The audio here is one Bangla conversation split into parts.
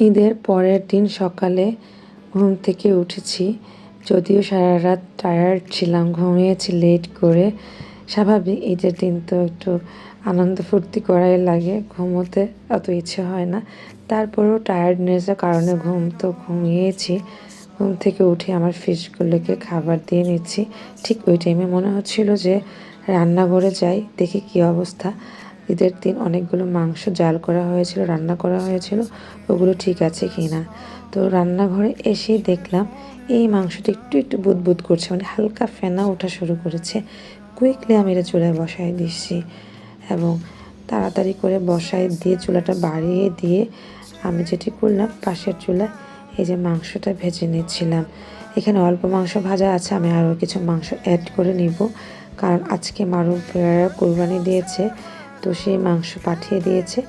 ঈদের পরের দিন সকালে ঘুম থেকে উঠেছি। যদিও সারা রাত টায়ার্ড ছিলাম, ঘুমিয়েছি লেট করে। স্বাভাবিক, ঈদের দিন তো একটু আনন্দ ফুর্তি করাই লাগে, ঘুমোতে অত ইচ্ছে হয় না। তারপরেও টায়ার্ডনেসের কারণে ঘুম তো ঘুমিয়েছি। ঘুম থেকে উঠে আমার ফিশগুলোকে খাবার দিয়ে নিচ্ছি। ঠিক ওই টাইমে মনে হচ্ছিল যে রান্নাঘরে যাই, দেখি কি অবস্থা। ঈদের দিন অনেকগুলো মাংস জাল করা হয়েছিল, রান্না করা হয়েছিল, ওগুলো ঠিক আছে কি না তো রান্নাঘরে এসেই দেখলাম এই মাংসটি একটু একটু বুদবুদ করছে মানে হালকা ফেনা ওঠা শুরু করেছে। কুইকলি আমি এটা চুলায় বসাই দিচ্ছি এবং তাড়াতাড়ি করে বসাই দিয়ে চুলাটা বাড়িয়ে দিয়ে আমি যেটি করলাম, পাশের চুলায় এই যে মাংসটা ভেজে নিচ্ছিলাম। এখানে অল্প মাংস ভাজা আছে, আমি আরও কিছু মাংস অ্যাড করে নিব। কারণ আজকে মারুফ ভাইয়ারা কোরবানি দিয়েছে তো সেই মাংস পাঠিয়ে দিয়েছে।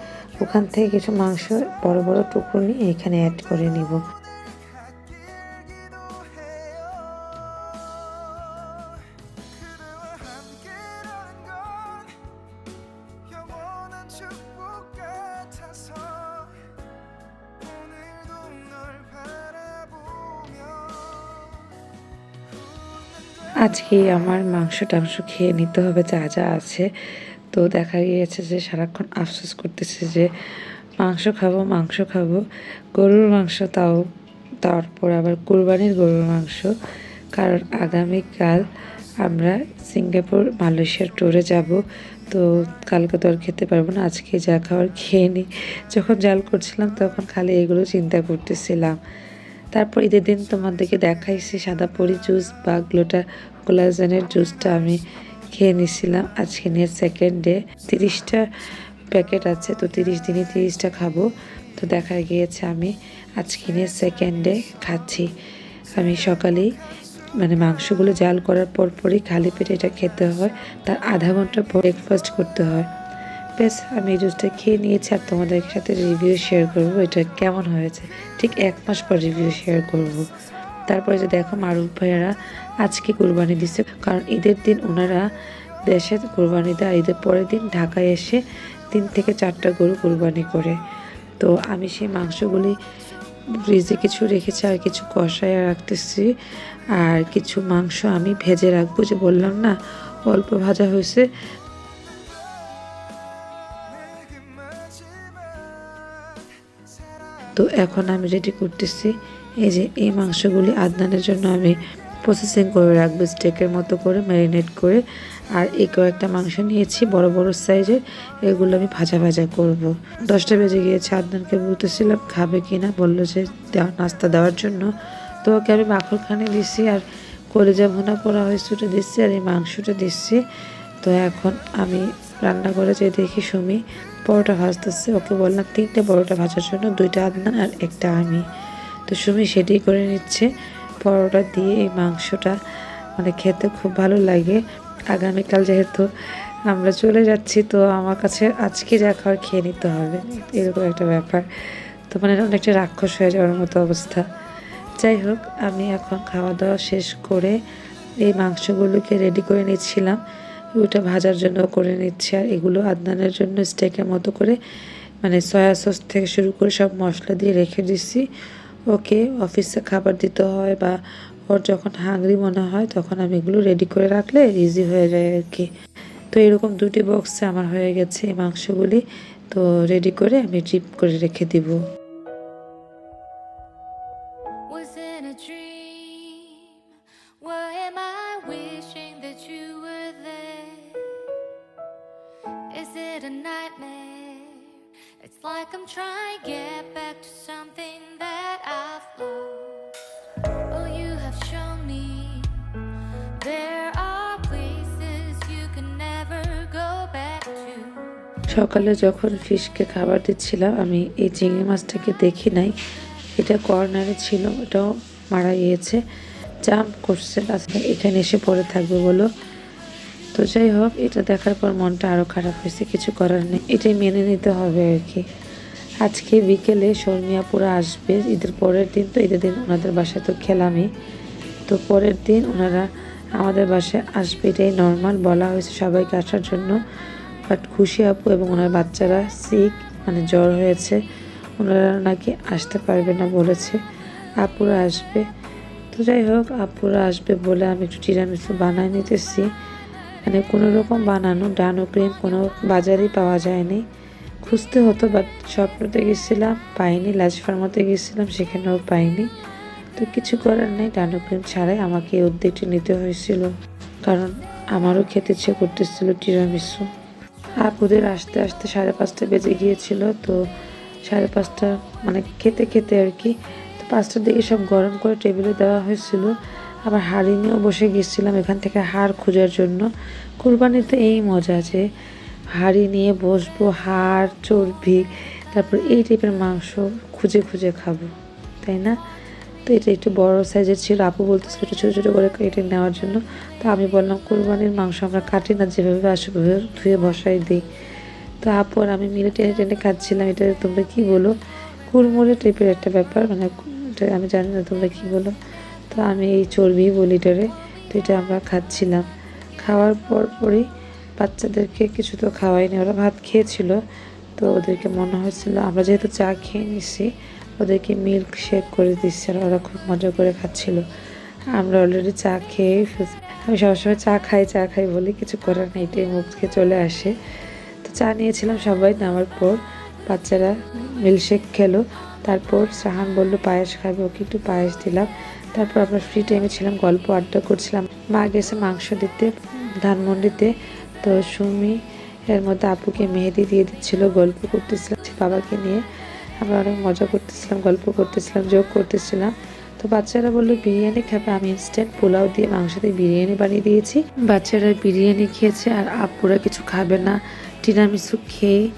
ওখান থেকে কিছু মাংস, বড় বড় টুকরো নিয়ে এখানে অ্যাড করে নিব। আজকে আমার মাংস টাংস খেয়ে নিতে হবে, যা যা আছে। তো দেখা গিয়েছে যে সারাক্ষণ আফসোস করতেছে যে মাংস খাব মাংস খাব। গরুর মাংস তাও, তারপর আবার কোরবানির গরুর মাংস। কারণ আগামীকাল আমরা সিঙ্গাপুর, মালয়েশিয়ার ট্যুরে যাব। তো কালকে তো আর খেতে পারব না, আজকে যা খাবার খেয়ে নিই যখন জাল করছিলাম তখন খালি এগুলো চিন্তা করতেছিলাম। তারপর ঈদের দিন তোমাদেরকে দেখাইছি সাদা পরি জুস বা গ্লোটা কোলাজেনের জুসটা আমি খেয়ে নিছিলাম আজকে নিয়ে সেকেন্ড ডে তিরিশটা প্যাকেট আছে, তো তিরিশ দিনে তিরিশটা খাব। তো দেখা গিয়েছে আমি আজকে নিয়ে সেকেন্ড ডে খাচ্ছি। আমি সকালেই মানে মাংসগুলো জাল করার পর পরই খালি পেটে এটা খেতে হয়। তার আধা ঘণ্টা পর ব্রেকফাস্ট করতে হয়। বেশ আমি এই জুসটা খেয়ে নিয়েছি আর তোমাদের সাথে রিভিউ শেয়ার করব। এটা কেমন হয়েছে? ঠিক এক মাস পর রিভিউ শেয়ার করব। তারপরে যে দেখো মারুফ ভাইয়ারা আজকে কোরবানি দিচ্ছে। কারণ ঈদের দিন ওনারা দেশে কোরবানি দেয়, ঈদের পরের দিন ঢাকায় এসে তিন থেকে চারটা গরু কোরবানি করে। তো আমি সেই মাংসগুলি ফ্রিজে কিছু রেখেছি আর কিছু কষায় রাখতেছি। আর কিছু মাংস আমি ভেজে রাখব যে বললাম না, অল্প ভাজা হয়েছে। তো এখন আমি রেডি করতেছি এই যে এই মাংসগুলি আদনানের জন্য আমি প্রসেসিং করে রাখব স্টেকের মতো করে ম্যারিনেট করে। আর এই কয়েকটা মাংস নিয়েছি, বড় বড় সাইজের এগুলো আমি ভাজা ভাজা করব। দশটা বেজে গিয়েছে, আদনানকে বলতেছিলাম, খাবে কি না? বলল যে নাস্তা দেওয়ার জন্য। তো ওকে আমি মাখনখানে দিচ্ছি আর কলেজা ভুনা করা হয়েছে দিচ্ছি আর এই মাংসটা দিচ্ছি। তো এখন আমি রান্না করে যে দেখি সুমি। পরোটা ভাজতেছে। ওকে বললাম, তিনটে পরোটা ভাজার জন্য, দুইটা আদনান আর একটা আমি। তো সুমি সেটাই করে নিচ্ছে। পরোটা দিয়ে এই মাংসটা মানে খেতে খুব ভালো লাগে। আগামীকাল যেহেতু আমরা চলে যাচ্ছি, তো আমার কাছে আজকে যা খাওয়ার খেয়ে নিতে হবে। এরকম একটা ব্যাপার। তো মানে অনেকটা রাক্ষস হয়ে যাওয়ার মতো অবস্থা। যাই হোক, আমি এখন খাওয়া দাওয়া শেষ করে এই মাংসগুলোকে রেডি করে নিচ্ছিলাম। ওইটা ভাজার জন্য করে নিচ্ছি। আর এগুলো আদনানের জন্য স্টেকের মতো করে মানে সয়া সস থেকে শুরু করে সব মশলা দিয়ে রেখে দিচ্ছি। ওকে অফিসে খাবার দিতে হয় বা ওর যখন হাংরি মনে হয়, তখন আমি এগুলো রেডি করে রাখলে ইজি হয়ে যায় আর কি তো এরকম দুটি বক্সে আমার হয়ে গেছে এই মাংসগুলি। তো রেডি করে আমি ট্রিপ করে রেখে দিব। Was in a dream? সকালে যখন ফিশকে খাবার দিচ্ছিলাম, আমি এই চিংড়ি মাছটাকে দেখি নাই। এটা কর্নারে ছিল এটাও মারা গিয়েছে। জাম্প করছে আজকে এখানে এসে পড়ে থাকবে বলো। তো যাই হোক, এটা দেখার পর মনটা আরও খারাপ হয়েছে, কিছু করার নেই। এটাই মেনে নিতে হবে আর কি। আজকে বিকেলে শর্মিয়াপুরা আসবে, ঈদের পরের দিন তো, ঈদের দিন ওনাদের বাসায় তো খেলামই। তো পরের দিন ওনারা আমাদের বাসায় আসবে, এটাই নর্মাল বলা হয়েছে সবাইকে আসার জন্য। বাট খুশি আপু এবং ওনার বাচ্চারা সিক মানে জ্বর হয়েছে, ওনারা নাকি আসতে পারবে না বলেছে। আপুরা আসবে। তো যাই হোক, আপুরা আসবে বলে আমি একটু টিরামিসু বানাই নিতেছি। মানে কোনো রকম বানানো, ডানো ক্রিম কোনো বাজারেই পাওয়া যায়নি। খুঁজতে হতো বাট স্বপ্নতে গেছিলাম, পাইনি লাজ ফার্মাতে গেছিলাম, সেখানেও পাইনি। তো কিছু করার নেই, ডানো ক্রিম ছাড়াই আমাকে এই উদ্যোগটি নিতে হয়েছিল। কারণ আমারও খেতে ইচ্ছে করতেছিল টিরামিসু আপুদের আসতে আসতে সাড়ে পাঁচটা বেজে গিয়েছিল, তো সাড়ে পাঁচটা মানে খেতে খেতে আর কি, তো পাঁচটার দিকে সব গরম করে টেবিলে দেওয়া হয়েছিল। আবার হাড়ি নিয়েও বসে গিয়েছিলাম এখান থেকে হাড় খোঁজার জন্য। কুরবানিতে এই মজা যে হাড়ি নিয়ে বসবো, হাড়, চর্বি, তারপর এই টাইপের মাংস খুঁজে খুঁজে খাব, তাই না? তো এটা একটু বড় সাইজের ছিল। আপু বলতেছিল একটু ছোটো ছোটো করে কেটে নেওয়ার জন্য। তো আমি বললাম, কোরবানির মাংস আমরা কাটি না, যেভাবে আসে ধুয়ে বসাই দিই। তো আপু আর আমি মিলে টেনে টেনে খাচ্ছিলাম। এটা তোমরা কি বলো? কুড়মুড়ে টাইপের একটা ব্যাপার মানে আমি জানি না তোমরা কী বলো? তো আমি এই চর্বি বলি এটারে, তো এটা আমরা খাচ্ছিলাম। খাওয়ার পর পরই বাচ্চাদেরকে কিছু তো খাওয়াইনি ওরা ভাত খেয়েছিল। তো ওদেরকে মনে হয়েছিল, আমরা যেহেতু চা খেয়ে নিছি ওদেরকে মিল্ক শেক করে দিচ্ছি আর ওরা খুব মজা করে খাচ্ছিল। আমরা অলরেডি চা খেয়ে। আমি সবসময় চা খাই চা খাই বলি কিছু করার নেই, এটাই মুখে চলে আসে। তো চা নিয়েছিলাম সবাই নামার পর, বাচ্চারা মিল্কশেক খেলো। তারপর সাহান বলল, পায়েস খাবে, ওকে একটু পায়েস দিলাম। তারপর আমরা ফ্রি টাইমে ছিলাম, গল্প আড্ডা করছিলাম। মা গেছে মাংস দিতে, ধানমন্ডিতে। তো সুমি এর মধ্যে আপুকে মেহেদি দিয়ে দিচ্ছিল, গল্প করতেছিলাম বাবাকে নিয়ে আমরা অনেক মজা করতেছিলাম, গল্প করতেছিলাম যোগ করতেছিলাম। তো বাচ্চারা বলল, বিরিয়ানি খাবে? আমি ইনস্ট্যান্ট পোলাও দিয়ে মাংস দিয়ে বিরিয়ানি বানিয়ে দিয়েছি। বাচ্চারা বিরিয়ানি খেয়েছে আর আপুরা কিছু খাবে না। টিরামিসু খেয়ে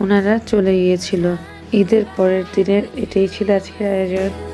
ওনারা চলে গিয়েছিল। ঈদের পরের দিনের এটাই ছিল আজকের আয়োজন।